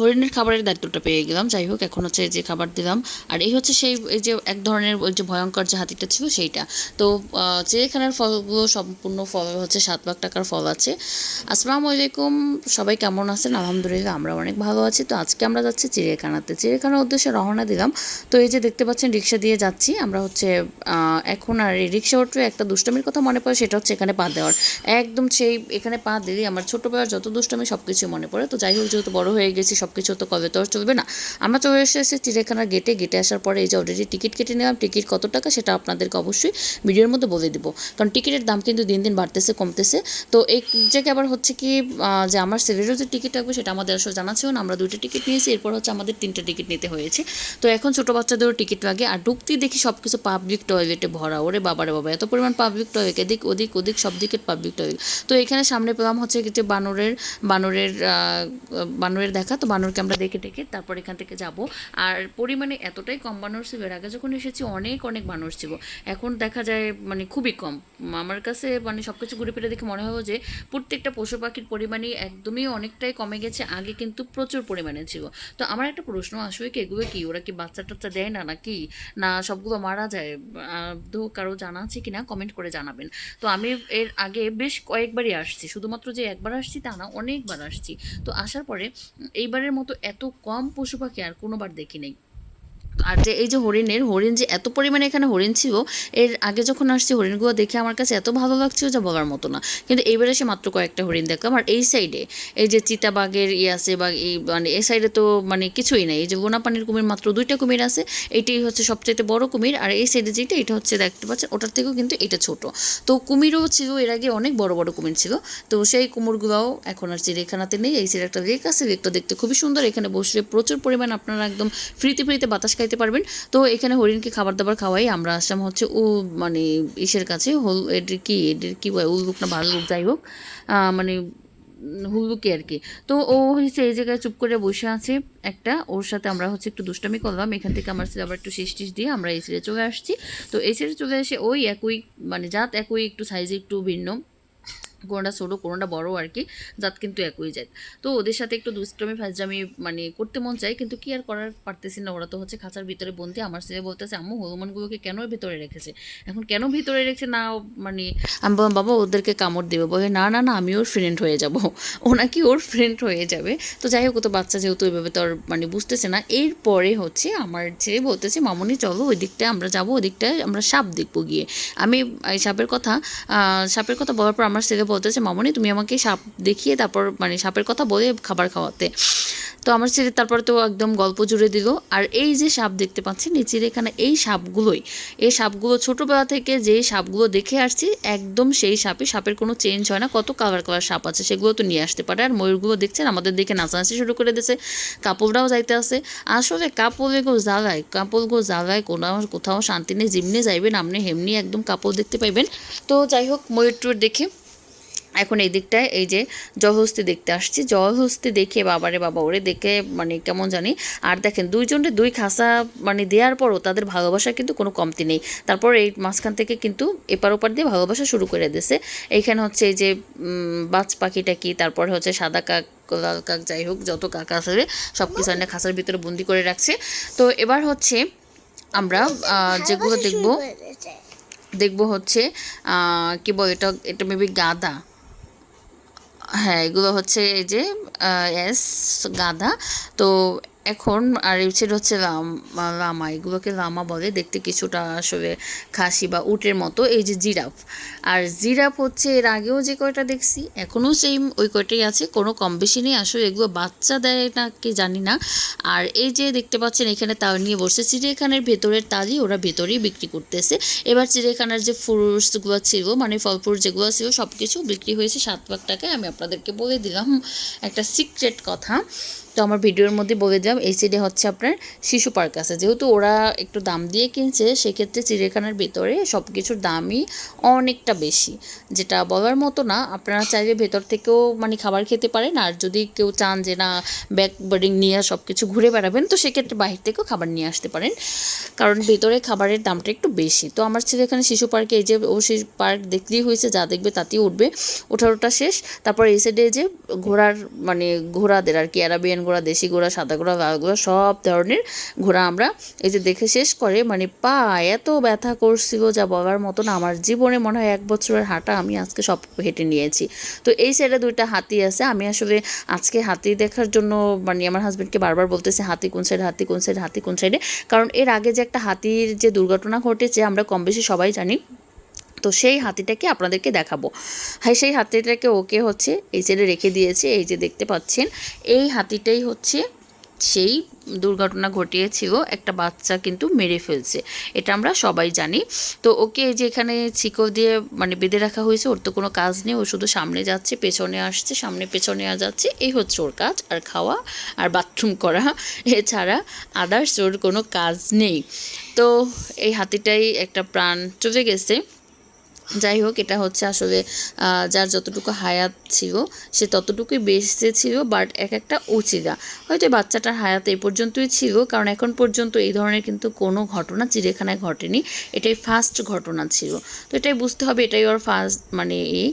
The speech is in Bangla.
হরিণের খাবারের দায়িত্বটা পেয়ে গেলাম। যাই হোক, এখন হচ্ছে যে খাবার দিলাম। আর এই হচ্ছে সেই, এই যে এক ধরনের ওই যে ভয়ঙ্কর যে হাতিটা ছিল সেইটা। তো চিড়িয়াখানার ফলগুলো সম্পূর্ণ ফল, হচ্ছে সাত লাখ টাকার ফল আছে। আসসালামু আলাইকুম, সবাই কেমন আছেন? আলহামদুলিল্লাহ, আমরা অনেক ভালো আছি। তো আজকে আমরা যাচ্ছি চিড়িয়াখানাতে। চিড়িয়াখানার উদ্দেশ্যে রওনা দিলাম। তো এই যে দেখতে পাচ্ছেন, রিক্সা দিয়ে যাচ্ছি। আমরা হচ্ছে এখন আর এই রিক্সা উঠে একটা দুষ্টমির কথা মনে পড়ে, সেটা হচ্ছে এখানে পা দেওয়ার। একদম সেই, এখানে পা দিলেই আমার ছোটোবেলার যত দুষ্টমি সব কিছু মনে পড়ে। তো যাই হোক, যেহেতু বড় হয়ে গেছি, সব কিছু তো কবে তো আর চলবে না। আমরা চলে এসেছি চিড়িয়াখানার গেটে গেটে আসার পরে এই যে অলরেডি টিকিট কেটে নিলাম টিকিট কত টাকা সেটা আপনাদেরকে অবশ্যই ভিডিওর মধ্যে বলে দিব। কারণ টিকিটের দাম কিন্তু দিন দিন বাড়তেছে, কমতেছে। তো এই জায়গায় আবার হচ্ছে কি যে আমার সিলেটের যে টিকিট থাকবে সেটা আমাদের আসলে জানা ছিল না। আমরা দুইটা টিকিট নিয়েছি, এরপর হচ্ছে আমাদের তিনটা টিকিট নিতে হয়েছে। তো এখন ছোটো বাচ্চাদেরও টিকিট লাগে। আর ঢুকতেই দেখি সব কিছু পাবলিক টয়লেটে ভরা। ওরে বাবারে বাবা, এত পরিমাণ পাবলিক টয়লেট এদিক ওদিক ওদিক সব দিকে পাবলিক টয়লেট তো এখানে সামনে পেলাম হচ্ছে যে বানরের বানরের বানরের দেখা। তো বানরকে আমরা দেখে দেখে তারপর এখান থেকে যাব। আর পরিমাণে এতটাই কম বানর ছিল আগে যখন এসেছি অনেক অনেক বানর ছিল। এখন দেখা যায় মানে খুবই কম। আমার কাছে মানে সব কিছু ঘুরে ফিরে দেখে মনে হলো যে প্রত্যেকটা পশু পাখির পরিমাণই একদমই অনেকটাই কমে গেছে আগে কিন্তু প্রচুর পরিমাণে ছিল। তো আমার একটা প্রশ্ন আসবে কি এগুলো কি? ওরা কি বাচ্চা টাচ্চা দেয় না নাকি? না সবগুলো মারা যায়? তো কারও জানা আছে কি না কমেন্ট করে জানাবেন। তো আমি এর আগে বেশ কয়েকবারই আসছি শুধুমাত্র যে একবার আসছি তা না অনেকবার আসছি। তো আসার পরে উম, এইবারের মতো এত কম পশু পাখি আর কোনোবার দেখি নাই আর যে এই যে হরিণের, হরিণ যে এত পরিমাণে এখানে হরিণ ছিল, এর আগে যখন আসছি হরিণগুলো দেখে আমার কাছে এত ভালো লাগছিল যা বলার মতো না। কিন্তু এইবার সে মাত্র কয়েকটা হরিণ দেখলাম। আর এই সাইডে এই যে চিতাবাঘের ইয়ে আছে বা এই মানে এই সাইডে তো মানে কিছুই নাই। এই যে গোনাপানির কুমির মাত্র দুইটা কুমির আছে এইটাই হচ্ছে সবচেয়ে বড় কুমির। আর এই সাইডে যেটা, এটা হচ্ছে দেখতে পাচ্ছেন, ওটার থেকেও কিন্তু এটা ছোট। তো কুমিরও ছিল, এর আগে অনেক বড় বড় কুমির ছিল। তো সেই কুমিরগুলোও এখন আর চিড়িয়াখানাতে নেই। এই সাইডে একটা লেক আছে। লেকটা দেখতে খুবই সুন্দর। এখানে বসে প্রচুর পরিমাণ আপনারা একদম ফ্রিতে ফ্রিতে বাতাস খাইতে পারবেন। তো এখানে হরিণকে খাবার দাবার খাওয়াই আমরা আসলাম হচ্ছে ও মানে ইসের কাছে, হল এটির কি এটির কি বলে উল্লুক না ভালো লোক যাই হোক মানে হুলুকি আর কি। তো ও হচ্ছে এই জায়গায় চুপ করে বসে আছে একটা, ওর সাথে আমরা হচ্ছে একটু দুষ্টামি করলাম, এখান থেকে আমার ছেলে আবার একটু শেষ টিস দিয়ে আমরা এই ছেড়ে চলে আসছি। তো এই ছেড়ে চলে এসে ওই একই মানে জাত একই, একটু সাইজে একটু ভিন্ন। কোনোটা ছোটো, কোনোটা বড় আর কি, জাত কিন্তু একই জাত। তো ওদের সাথে একটু দুষ্টমি ফাজরামি মানে করতে মন চাই কিন্তু কি আর করার পারতেছি না। ওরা তো হচ্ছে খাঁচার ভিতরে বন্দি। আমার ছেলে বলতেছে, আম্মু, হনুমানগুলোকে কেন ভিতরে রেখেছে? এখন কেন ভিতরে রেখেছে না মানে আমি বললাম বাবা ওদেরকে কামড় দেবে। বলে, না না না, আমি ওর ফ্রেন্ড হয়ে যাব। ও নাকি ওর ফ্রেন্ড হয়ে যাবে। তো যাই হোক তো বাচ্চা যেহেতু ওইভাবে তো আর মানে বুঝতেছে না। এরপরে হচ্ছে আমার ছেলে বলতেছে, মামনি, চলো ওই দিকটায় আমরা যাব ওই দিকটায় আমরা সাপ দেখব গিয়ে। আমি সাপের কথা সাপের কথা বলার পর আমার ছেলে বলতেছে, মামনি, তুমি আমাকে সাপ দেখিয়ে তারপর মানে সাপের কথা বলে খাবার খাওয়াতে। তো আমার ছেলে তারপরে তো একদম গল্প জুড়ে দিল। আর এই যে সাপ দেখতে পাচ্ছি, নিচের এখানে এই সাপগুলোই, এই সাপগুলো ছোটোবেলা থেকে যে সাপগুলো দেখে আসছি, একদম সেই সাপই। সাপের কোনো চেঞ্জ হয় না, কত কালার কালার সাপ আছে সেগুলো তো নিয়ে আসতে পারে। আর ময়ূরগুলো দেখছেন, আমাদের দেখে নাচানাচি শুরু করে দিয়েছে। কাপড়টাও যাইতে আছে। আসলে কাপড় গো জ্বালায় কাপড় গো জ্বালায় কোনো কোথাও শান্তি নেই যেমনি যাইবেন আপনি হেমনি একদম কাপড় দেখতে পাইবেন। তো যাই হোক, ময়ূর টুর দেখে এখন এই দিকটায় এই যে জলহস্তি দেখতে আসছি। জলহস্তি দেখে বাবারে বাবা ওরে দেখে মানে কেমন জানি। আর দেখেন দুইজনের দুই খাসা মানে দেওয়ার পরও তাদের ভালোবাসা কিন্তু কোনো কমতি নেই। তারপর এই মাঝখান থেকে কিন্তু এপার ওপার দিয়ে ভালোবাসা শুরু করে দিয়েছে। এইখানে হচ্ছে এই যে বাজ পাখিটা কি তারপরে হচ্ছে সাদা কাক লাল কাক যাই হোক যত কাক আসবে সব কিছু এনে খাঁচার ভিতরে বন্দি করে রাখছে। তো এবার হচ্ছে আমরা যেগুলো দেখব দেখব হচ্ছে কি বল এটা এটা মেবি গাদা হ্যাঁ এগুলো হচ্ছে এই যে এস গাঁদা। তো এখন আর এছাড়া হচ্ছে লাম- এগুলোকে লামা বলে, দেখতে কিছুটা আসলে খাসি বা উটের মতো। এই যে জিরাফ, আর জিরাফ হচ্ছে এর আগেও যে কয়টা দেখছি এখনও সেম ওই কয়টাই আছে, কোনো কম বেশি নেই। আসলে এগুলো বাচ্চা দেয় না কি জানি না। আর এই যে দেখতে পাচ্ছেন, এখানে তাল নিয়ে বসছে। চিড়িয়াখানার ভেতরের তালই ওরা ভেতরেই বিক্রি করতেছে। এবার চিড়িয়াখানার যে ফ্রুটসগুলো ছিল মানে ফল ফ্রুট যেগুলো ছিল সব কিছু বিক্রি হয়েছে সাত লাখ টাকায়। আমি আপনাদেরকে বলে দিলাম একটা সিক্রেট কথা। তো আমার ভিডিওর মধ্যে বলে দিলাম এই সাইডে হচ্ছে আপনার শিশু পার্ক আছে। যেহেতু ওরা একটু দাম দিয়ে কিনছে, সেক্ষেত্রে চিড়িয়াখানার ভেতরে সব কিছুর দামই অনেকটা বেশি। যেটা বলার মতো না, আপনারা চাইলে ভেতর থেকেও মানে খাবার খেতে পারেন। আর যদি কেউ চান যে না ব্যাক বোর্ডিং নিয়ে সব কিছু ঘুরে বেড়াবেন, তো সেক্ষেত্রে বাহির থেকেও খাবার নিয়ে আসতে পারেন। কারণ ভেতরে খাবারের দামটা একটু বেশি। তো আমার ছেলে শিশু পার্কে এই যে ও শিশু পার্ক দেখলেই হয়েছে, যা দেখবে তাতেই উঠবে। ওঠার ওটা শেষ। তারপর এই সাইডে যে ঘোড়ার মানে ঘোড়াদের আর কি অ্যারাবিয়ান ঘোড়া, দেশি ঘোড়া, সাদা ঘোড়া ঘোড়া সব ধরনের ঘোড়া আমরা এই যে দেখে শেষ করে মানে পা, এত ব্যথা করছিল যা বলার মতন আমার জীবনে মনে হয় এক বছরের হাঁটা আমি আজকে সব হেঁটে নিয়েছি। তো এই সাইডে দুইটা হাতি আছে, আমি আসলে আজকে হাতি দেখার জন্য মানে আমার হাজব্যান্ডকে বারবার বলতেছে, হাতি কোন সাইডে হাতি কোন সাইডে হাতি কোন সাইডে কারণ এর আগে যে একটা হাতির যে দুর্ঘটনা ঘটেছে, আমরা কম বেশি সবাই জানি। তো সেই হাতিটাকে আপনাদেরকে দেখাবো। হ্যাঁ সেই হাতিটাকে ওকে হচ্ছে এই সাইডে রেখে দিয়েছে, এই যে দেখতে পাচ্ছেন, এই হাতিটাই হচ্ছে সেই দুর্ঘটনা ঘটিয়েছিল, একটা বাচ্চা কিন্তু মেরে ফেলছে। এটা আমরা সবাই জানি। তো ওকে যে এখানে শিকল দিয়ে মানে বেঁধে রাখা হয়েছে, ওর তো কোনো কাজ নেই, ও শুধু সামনে যাচ্ছে, পেছনে আসছে, সামনে পেছনে আর যাচ্ছে। এই হচ্ছে ওর কাজ, আর খাওয়া আর বাথরুম করা। এছাড়া আদার্স ওর কোনো কাজ নেই। তো এই হাতিটাই একটা প্রাণ চলে গেছে। যাই হোক, এটা হচ্ছে আসলে যার যতটুকু হায়াত ছিল, সে ততটুকুই বেঁচে ছিল, বাট এক একটা উচিরা হয়তো বাচ্চাটার হায়াত এই পর্যন্তই ছিল, কারণ এখন পর্যন্ত এই ধরনের কিন্তু কোনো ঘটনা চিড়িয়াখানায় ঘটেনি। এটাই ফার্স্ট ঘটনা ছিল। তো এটাই বুঝতে হবে, এটাই ওর ফার্স্ট মানে এই